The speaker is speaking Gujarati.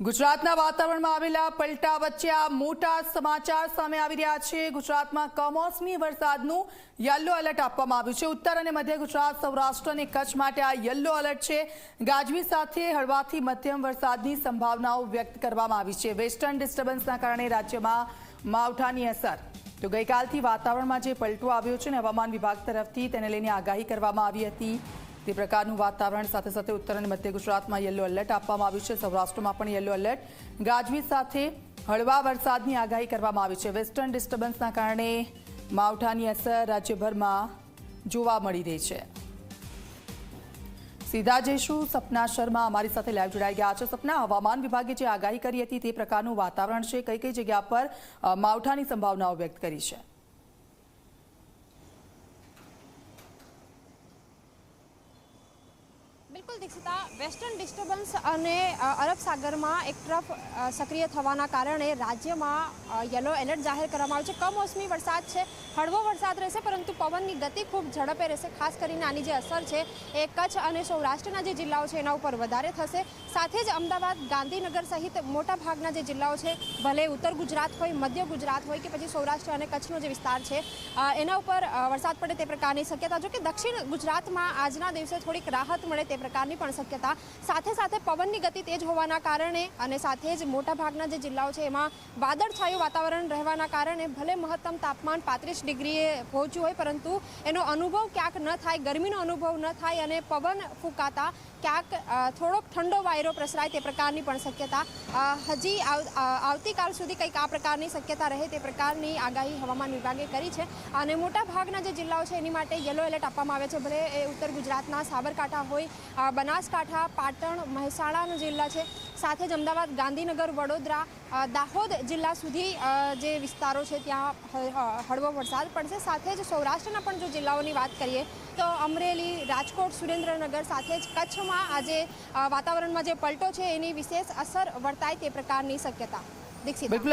ગુજરાતના વાતાવરણમાં આવેલા પલટા વચ્ચે આ મોટા સમાચાર સામે આવી રહ્યા છે. ગુજરાતમાં કમોસમી વરસાદનું યલો એલર્ટ આપવામાં આવ્યું છે. ઉત્તર અને મધ્ય ગુજરાત, સૌરાષ્ટ્ર અને કચ્છ માટે આ યલો એલર્ટ છે. ગાજવી સાથે હળવાથી મધ્યમ વરસાદની સંભાવનાઓ વ્યક્ત કરવામાં આવી છે. વેસ્ટર્ન ડિસ્ટર્બન્સના કારણે રાજ્યમાં માવઠાની અસર. તો ગઈકાલથી વાતાવરણમાં જે પલટો આવ્યો છે ને હવામાન વિભાગ તરફથી તેને લઈને આગાહી કરવામાં આવી હતી. તે પ્રકારનું વાતાવરણ, સાથે સાથે ઉત્તર અને મધ્ય ગુજરાતમાં યલો એલર્ટ આપવામાં આવ્યું છે. સૌરાષ્ટ્રમાં પણ યલો એલર્ટ. ગાજવીજ સાથે હળવા વરસાદની આગાહી કરવામાં આવી છે. વેસ્ટર્ન ડિસ્ટર્બન્સના કારણે માવઠાની અસર રાજ્યભરમાં જોવા મળી રહી છે. સીધા જઈશું. સપના શર્મા અમારી સાથે લાઈવ જોડાઈ ગયા છે. સપના, હવામાન વિભાગે જે આગાહી કરી હતી તે પ્રકારનું વાતાવરણ છે. કઈ કઈ જગ્યા પર માવઠાની સંભાવનાઓ વ્યક્ત કરી છે? બિલકુલ દીક્ષિતા વેસ્ટર્ન ડિસ્ટર્બન્સ અને અરબ સાગરમાં એક તરફ સક્રિય થવાના કારણે રાજ્યમાં યલો એલર્ટ જાહેર કરવામાં આવ્યું છે. કમોસમી વરસાદ છે, હળવો વરસાદ રહેશે, પરંતુ પવનની ગતિ ખૂબ ઝડપે રહેશે. ખાસ કરીને આની જે અસર છે એ કચ્છ અને સૌરાષ્ટ્રના જે જિલ્લાઓ છે એના ઉપર વધારે થશે. સાથે જ અમદાવાદ, ગાંધીનગર સહિત મોટા ભાગના જે જિલ્લાઓ છે, ભલે ઉત્તર ગુજરાત હોય, મધ્ય ગુજરાત હોય કે પછી સૌરાષ્ટ્ર અને કચ્છનો જે વિસ્તાર છે એના ઉપર વરસાદ પડે તે પ્રકારની શક્યતા. જો કે દક્ષિણ ગુજરાતમાં આજના દિવસે થોડીક રાહત મળે તે પ્રકારની પણ શક્યતા. સાથે સાથે પવનની ગતિ તેજ હોવાના કારણે અને સાથે જ મોટાભાગના જે જિલ્લાઓ છે એમાં વાદળછાયું વાતાવરણ રહેવાના કારણે ભલે મહત્તમ તાપમાન પાંત્રીસ ડિગ્રીએ પહોંચ્યું હોય, પરંતુ એનો અનુભવ ક્યાંક ન થાય, ગરમીનો અનુભવ ન થાય અને પવન ફૂંકાતા ક્યાંક થોડોક ઠંડો વાયરો પ્રસરાય તે પ્રકારની પણ શક્યતા. હજી આવતીકાલ સુધી કંઈક આ પ્રકારની શક્યતા રહે તે પ્રકારની આગાહી હવામાન વિભાગે કરી છે. અને મોટા ભાગના જે જિલ્લાઓ છે એની માટે યલો એલર્ટ આપવામાં આવે છે. ભલે એ ઉત્તર ગુજરાતના સાબરકાંઠા હોય બનાસકાંઠા, પાટણ, મહેસાણાનો જિલ્લા છે. સાથે જ અમદાવાદ, ગાંધીનગર, વડોદરા દાહોદ જિલ્લા સુધી જે વિસ્તારો છે, ત્યાં હળવો વરસાદ પડશે. સાથે જ સૌરાષ્ટ્રના પણ જો જિલ્લાઓની વાત કરીએ, તો અમરેલી, રાજકોટ, સુરેન્દ્રનગર સાથે જ કચ્છમાં આજે વાતાવરણમાં જે પલટો છે, એની વિશેષ અસર વર્તાય તે પ્રકારની શક્યતા. દીક્ષિત.